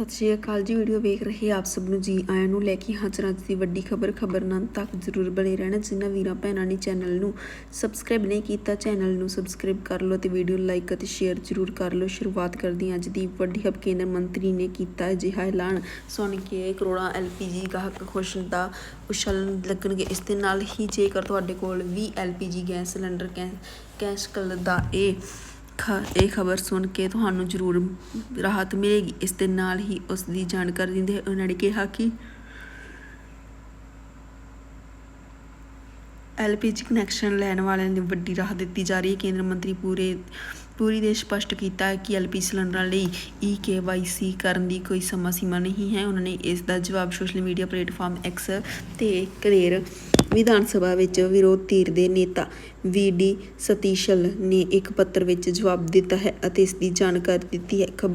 ਸਤਿ ਸ਼੍ਰੀ ਅਕਾਲ ਜੀ। ਵੀਡੀਓ ਵੇਖ ਰਹੇ ਆਪ ਸਭ ਨੂੰ ਜੀ ਆਇਆਂ ਨੂੰ ਲੈ ਕੇ ਹਾਜ਼ਰ ਹਾਂ ਅੱਜ ਦੀ ਵੱਡੀ ਖਬਰ। ਖਬਰ ਨਾਲ ਤੱਕ ਜ਼ਰੂਰ ਬਣੇ ਰਹਿਣਾ ਜਿਨ੍ਹਾਂ ਵੀਰਾਂ ਭੈਣਾਂ ਨੇ ਚੈਨਲ ਨੂੰ ਸਬਸਕ੍ਰਾਈਬ ਨਹੀਂ ਕੀਤਾ, ਚੈਨਲ ਨੂੰ ਸਬਸਕ੍ਰਾਈਬ ਕਰ ਲਓ ਤੇ ਵੀਡੀਓ ਲਾਈਕ ਅਤੇ ਸ਼ੇਅਰ ਜ਼ਰੂਰ ਕਰ ਲਓ। ਸ਼ੁਰੂਆਤ ਕਰਦੀ ਹਾਂ ਅੱਜ ਦੀ ਵੱਡੀ ਖਬਰ। ਕੇਂਦਰ ਮੰਤਰੀ ਨੇ ਕੀਤਾ ਅਜਿਹਾ ਐਲਾਨ। ਸੁਣ ਕੇ ਕਰੋੜਾਂ ਐਲਪੀਜੀ ਗਾਹਕ ਖੁਸ਼ ਦਾ ਉਛਲਣ ਲੱਗਣਗੇ। ਇਸ ਦੇ ਨਾਲ ਹੀ ਜੇਕਰ ਤੁਹਾਡੇ ਕੋਲ ਵੀ ਐਲਪੀਜੀ ਗੈਸ ਸਿਲੰਡਰ, ਕੈ, ਕੈਸ਼ ਕਲਰ ਦਾ ਇਹ ਇਹ ਖਬਰ ਸੁਣ ਕੇ ਤੁਹਾਨੂੰ ਜ਼ਰੂਰ ਰਾਹਤ ਮਿਲੇਗੀ। ਇਸ ਦੇ ਨਾਲ ਹੀ ਉਸ ਦੀ ਜਾਣਕਾਰੀ ਦਿੰਦੇ ਹੋਏ ਉਹਨਾਂ ਨੇ ਕਿਹਾ ਕਿ ਐਲਪੀਜੀ ਕਨੈਕਸ਼ਨ ਲੈਣ ਵਾਲਿਆਂ ਨੂੰ ਵੱਡੀ ਰਾਹਤ ਦਿੱਤੀ ਜਾ ਰਹੀ ਹੈ। ਕੇਂਦਰ ਮੰਤਰੀ ਪੂਰੇ, ਪੂਰੀ ਦੇ ਸਪਸ਼ਟ ਕੀਤਾ ਹੈ ਕਿ ਐਲਪੀ ਸਿਲੰਡਰਾਂ ਲਈ ਈ ਕੇਵਾਈਸੀ ਕਰਨ ਦੀ ਕੋਈ ਸਮਾਂ ਸੀਮਾ ਨਹੀਂ ਹੈ। ਉਹਨਾਂ ਨੇ ਇਸ ਦਾ ਜਵਾਬ ਸੋਸ਼ਲ ਮੀਡੀਆ ਪਲੇਟਫਾਰਮ ਐਕਸ ਤੇ ਕਲੇਰ ਵਿਧਾਨ ਸਭਾ ਵਿੱਚ ਵਿਰੋਧ ਧਿਰ ਦੇ ਨੇਤਾ ਵੀ ਡੀ ਸਤੀਸ਼ਲ ਨੇ ਇੱਕ ਪੱਤਰ ਵਿੱਚ ਜਵਾਬ ਦਿੱਤਾ ਹੈ ਅਤੇ ਇਸ ਦੀ ਜਾਣਕਾਰੀ ਦਿੱਤੀ ਹੈ। ਖਬਰ